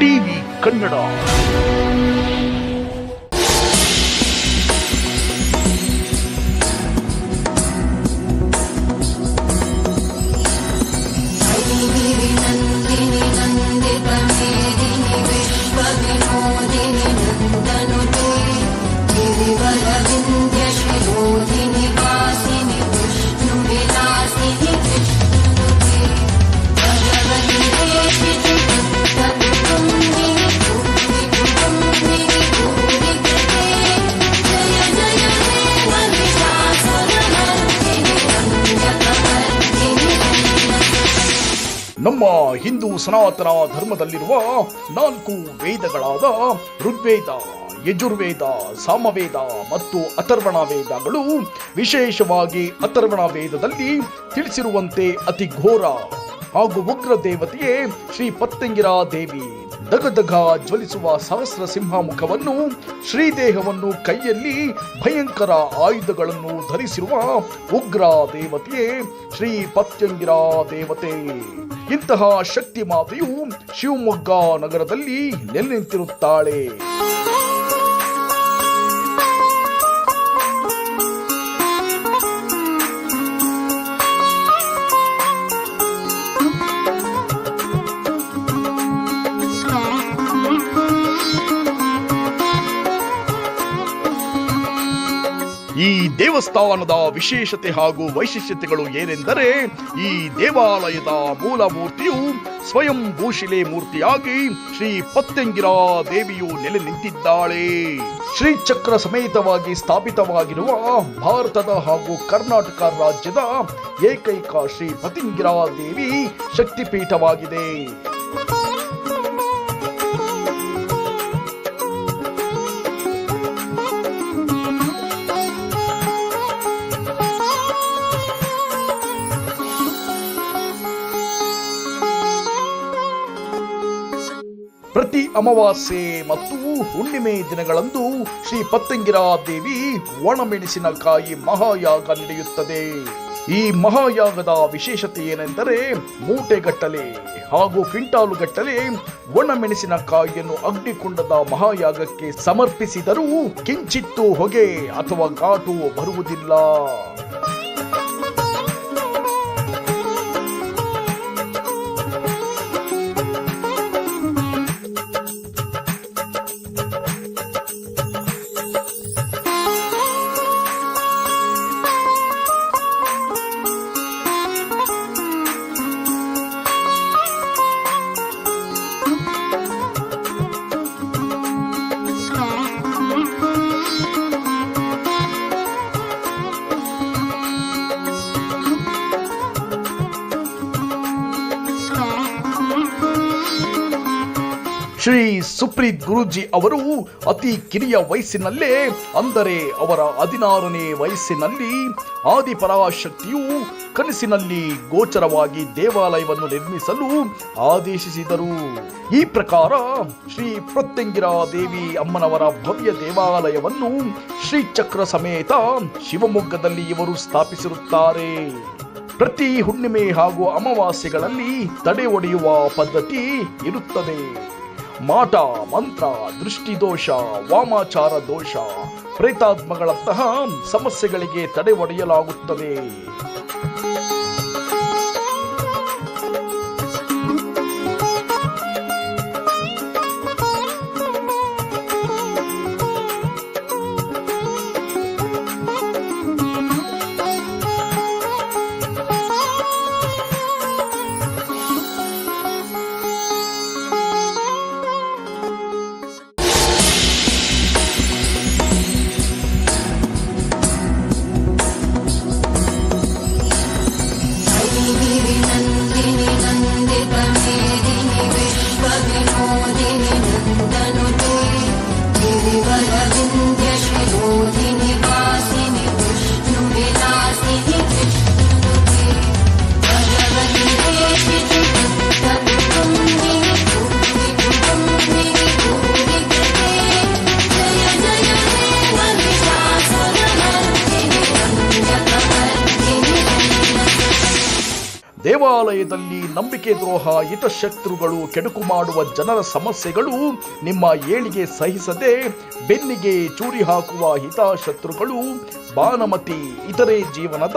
TV Kannada. Hindu ಸನಾತನ ಧರ್ಮದಲ್ಲಿರುವ ನಾಲ್ಕು ವೇದಗಳಾದ ಋಗ್ವೇದ, ಯಜುರ್ವೇದ, ಸಾಮವೇದ ಮತ್ತು ಅಥರ್ವಣ ವೇದಗಳು ವಿಶೇಷವಾಗಿ ಅಥರ್ವಣ ವೇದದಲ್ಲಿ ತಿಳಿಸಿರುವಂತೆ ಅತಿ ಘೋರ ಹಾಗೂ ಉಗ್ರ ದೇವತೆಯೇ ಶ್ರೀ ಪತ್ತಂಗಿರ ದೇವಿ. ದಗದಗ ಜ್ವಲಿಸುವ ಸಹಸ್ರ ಸಿಂಹ ಮುಖವನ್ನು ಶ್ರೀದೇಹವನ್ನು ಕೈಯಲ್ಲಿ ಭಯಂಕರ ಆಯುಧಗಳನ್ನು ಧರಿಸಿರುವ ಉಗ್ರ ದೇವತೆಯೇ ಶ್ರೀ ಪತ್ಯಂಗಿರ ದೇವತೆ. ಇಂತಹ ಶಕ್ತಿ ಮಾತೆಯು ಶಿವಮೊಗ್ಗ ನಗರದಲ್ಲಿ ನೆಲೆ ನಿಂತಿರುತ್ತಾಳೆ ಈ ದೇವಸ್ಥಾನದ ವಿಶೇಷತೆ ಹಾಗೂ ವೈಶಿಷ್ಟ್ಯತೆಗಳು ಏನೆಂದರೆ ಈ ದೇವಾಲಯದ ಮೂಲ ಮೂರ್ತಿಯು ಸ್ವಯಂ ಭೂಶಿಲೆ ಮೂರ್ತಿಯಾಗಿ ಶ್ರೀ ಪತ್ತೆಂಗಿರ ದೇವಿಯು ನೆಲೆ ನಿಂತಿದ್ದಾಳೆ. ಶ್ರೀ ಚಕ್ರ ಸಮೇತವಾಗಿ ಸ್ಥಾಪಿತವಾಗಿರುವ ಭಾರತದ ಹಾಗೂ ಕರ್ನಾಟಕ ರಾಜ್ಯದ ಏಕೈಕ ಶ್ರೀ ಪತಿಂಗಿರ ದೇವಿ ಶಕ್ತಿಪೀಠವಾಗಿದೆ. ಪ್ರತಿ ಅಮಾವಾಸ್ಯೆ ಮತ್ತು ಹುಣ್ಣಿಮೆ ದಿನಗಳಂದು ಶ್ರೀ ಪತ್ತಂಗಿರ ದೇವಿ ಒಣಮೆಣಸಿನಕಾಯಿ ಮಹಾಯಾಗ ನಡೆಯುತ್ತದೆ. ಈ ಮಹಾಯಾಗದ ವಿಶೇಷತೆ ಏನೆಂದರೆ ಮೂಟೆಗಟ್ಟಲೆ ಹಾಗೂ ಕ್ವಿಂಟಾಲುಗಟ್ಟಲೆ ಒಣಮೆಣಸಿನಕಾಯಿಯನ್ನು ಅಗ್ನಿಕುಂಡದ ಮಹಾಯಾಗಕ್ಕೆ ಸಮರ್ಪಿಸಿದರೂ ಕಿಂಚಿತ್ತು ಹೊಗೆ ಅಥವಾ ಘಾಟು ಬರುವುದಿಲ್ಲ. ಶ್ರೀ ಸುಪ್ರೀತ್ ಗುರುಜಿ ಅವರು ಅತಿ ಕಿರಿಯ ವಯಸ್ಸಿನಲ್ಲೇ, ಅಂದರೆ ಅವರ ಹದಿನಾರನೇ ವಯಸ್ಸಿನಲ್ಲಿ ಆದಿಪರಾಶಕ್ತಿಯು ಕನಸಿನಲ್ಲಿ ಗೋಚರವಾಗಿ ದೇವಾಲಯವನ್ನು ನಿರ್ಮಿಸಲು ಆದೇಶಿಸಿದರು. ಈ ಪ್ರಕಾರ ಶ್ರೀ ಪ್ರತ್ಯಂಗಿರ ದೇವಿ ಅಮ್ಮನವರ ಭವ್ಯ ದೇವಾಲಯವನ್ನು ಶ್ರೀಚಕ್ರ ಸಮೇತ ಶಿವಮೊಗ್ಗದಲ್ಲಿ ಇವರು ಸ್ಥಾಪಿಸಿರುತ್ತಾರೆ. ಪ್ರತಿ ಹುಣ್ಣಿಮೆ ಹಾಗೂ ಅಮಾವಾಸ್ಯೆಗಳಲ್ಲಿ ತಡೆ ಒಡೆಯುವ ಪದ್ಧತಿ ಇರುತ್ತದೆ. ಮಾಟ ಮಂತ್ರ ದೃಷ್ಟಿದೋಷ ವಾಮಾಚಾರ ದೋಷ ಪ್ರೇತಾತ್ಮಗಳಂತಹ ಸಮಸ್ಯೆಗಳಿಗೆ ತಡೆ ಒಡೆಯಲಾಗುತ್ತದೆ. ದೇವಾಲಯದಲ್ಲಿ ನಂಬಿಕೆ ದ್ರೋಹ, ಹಿತಶತ್ರುಗಳು ಕೆಡುಕು ಮಾಡುವ ಜನರ ಸಮಸ್ಯೆಗಳು ನಿಮ್ಮ ಏಳಿಗೆ ಸಹಿಸದೆ ಬೆನ್ನಿಗೆ ಚೂರಿ ಹಾಕುವ ಹಿತಾಶತ್ರುಗಳು ಬಾನಮತಿ ಇತರೆ ಜೀವನದ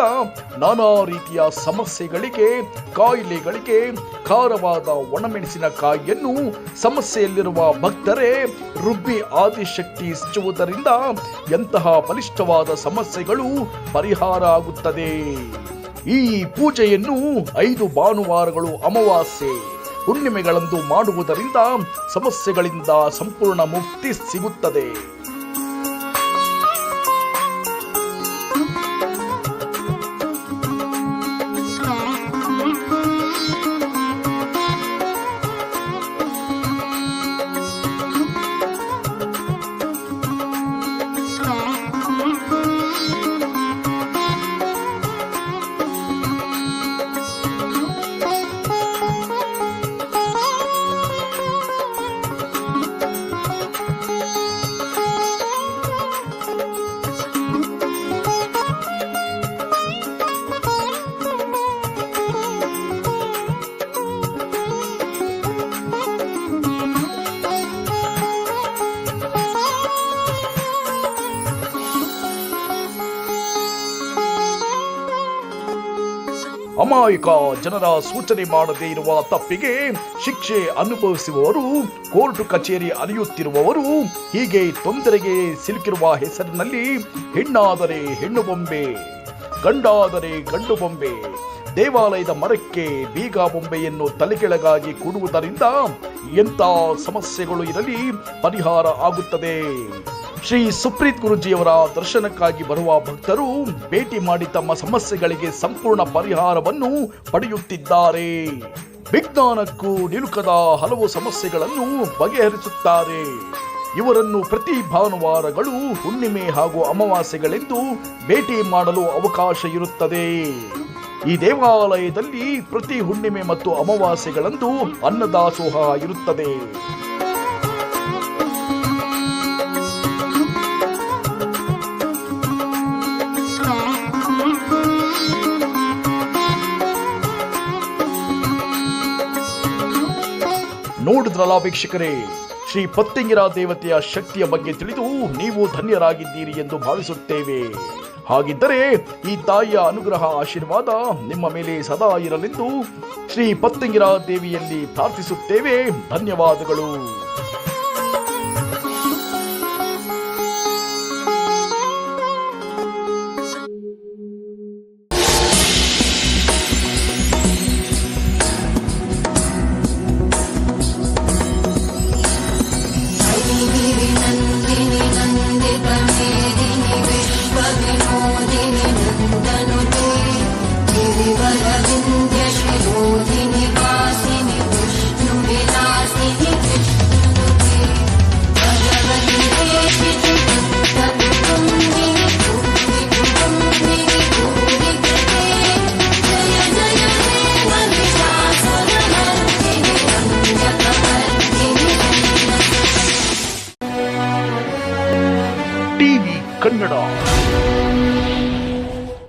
ನಾನಾ ರೀತಿಯ ಸಮಸ್ಯೆಗಳಿಗೆ, ಕಾಯಿಲೆಗಳಿಗೆ ಖಾರವಾದ ಒಣಮೆಣಸಿನಕಾಯಿಯನ್ನು ಸಮಸ್ಯೆಯಲ್ಲಿರುವ ಭಕ್ತರೇ, ರುಬ್ಬಿ ಆದಿಶಕ್ತಿ ಹಚ್ಚುವುದರಿಂದ ಎಂತಹ ಬಲಿಷ್ಠವಾದ ಸಮಸ್ಯೆಗಳು ಪರಿಹಾರ ಆಗುತ್ತದೆ. ಈ ಪೂಜೆಯನ್ನು ಐದು ಭಾನುವಾರಗಳು ಅಮಾವಾಸ್ಯೆ ಹುಣ್ಣಿಮೆಗಳಂದು ಮಾಡುವುದರಿಂದ ಸಮಸ್ಯೆಗಳಿಂದ ಸಂಪೂರ್ಣ ಮುಕ್ತಿ ಸಿಗುತ್ತದೆ. ಅಮಾಯಕ ಜನರ ಸೂಚನೆ ಮಾಡದೇ ಇರುವ ತಪ್ಪಿಗೆ ಶಿಕ್ಷೆ ಅನುಭವಿಸುವವರು, ಕೋರ್ಟ್ ಕಚೇರಿ ಅಲಿಯುತ್ತಿರುವವರು, ಹೀಗೆ ತೊಂದರೆಗೆ ಸಿಲುಕಿರುವ ಹೆಸರಿನಲ್ಲಿ ಹೆಣ್ಣಾದರೆ ಹೆಣ್ಣು ಬೊಂಬೆ, ಗಂಡಾದರೆ ಗಂಡು ಬೊಂಬೆ, ದೇವಾಲಯದ ಮರಕ್ಕೆ ಬೀಗ ಬೊಂಬೆಯನ್ನು ತಲೆಕೆಳಗಾಗಿ ಕೂಡುವುದರಿಂದ ಎಂಥ ಸಮಸ್ಯೆಗಳು ಇರಲಿ ಪರಿಹಾರ ಆಗುತ್ತದೆ. ಶ್ರೀ ಸುಪ್ರೀತ್ ಗುರುಜಿಯವರ ದರ್ಶನಕ್ಕಾಗಿ ಬರುವ ಭಕ್ತರು ಭೇಟಿ ಮಾಡಿ ತಮ್ಮ ಸಮಸ್ಯೆಗಳಿಗೆ ಸಂಪೂರ್ಣ ಪರಿಹಾರವನ್ನು ಪಡೆಯುತ್ತಿದ್ದಾರೆ. ವಿಜ್ಞಾನಕ್ಕೂ ನಿಲುಕದ ಹಲವು ಸಮಸ್ಯೆಗಳನ್ನು ಬಗೆಹರಿಸುತ್ತಾರೆ. ಇವರನ್ನು ಪ್ರತಿ ಭಾನುವಾರಗಳು ಹುಣ್ಣಿಮೆ ಹಾಗೂ ಅಮಾವಾಸ್ಯೆಗಳೆಂದು ಭೇಟಿ ಮಾಡಲು ಅವಕಾಶ ಇರುತ್ತದೆ. ಈ ದೇವಾಲಯದಲ್ಲಿ ಪ್ರತಿ ಹುಣ್ಣಿಮೆ ಮತ್ತು ಅಮಾವಾಸ್ಯೆಗಳಂದು ಅನ್ನದಾಸೋಹ ಇರುತ್ತದೆ. ನೋಡಿದ್ರಲ್ಲ ವೀಕ್ಷಕರೇ, ಶ್ರೀ ಪತ್ತಿಂಗಿರ ದೇವತೆಯ ಶಕ್ತಿಯ ಬಗ್ಗೆ ತಿಳಿದು ನೀವು ಧನ್ಯರಾಗಿದ್ದೀರಿ ಎಂದು ಭಾವಿಸುತ್ತೇವೆ. ಹಾಗಿದ್ದರೆ ಈ ತಾಯಿಯ ಅನುಗ್ರಹ ಆಶೀರ್ವಾದ ನಿಮ್ಮ ಮೇಲೆ ಸದಾ ಇರಲೆಂದು ಶ್ರೀ ಪತ್ತಿಂಗಿರ ದೇವಿಯಲ್ಲಿ ಪ್ರಾರ್ಥಿಸುತ್ತೇವೆ. ಧನ್ಯವಾದಗಳು. विश्वविनोदिनि नन्दनुते गिरिवरविन्द्यशिरोधिनि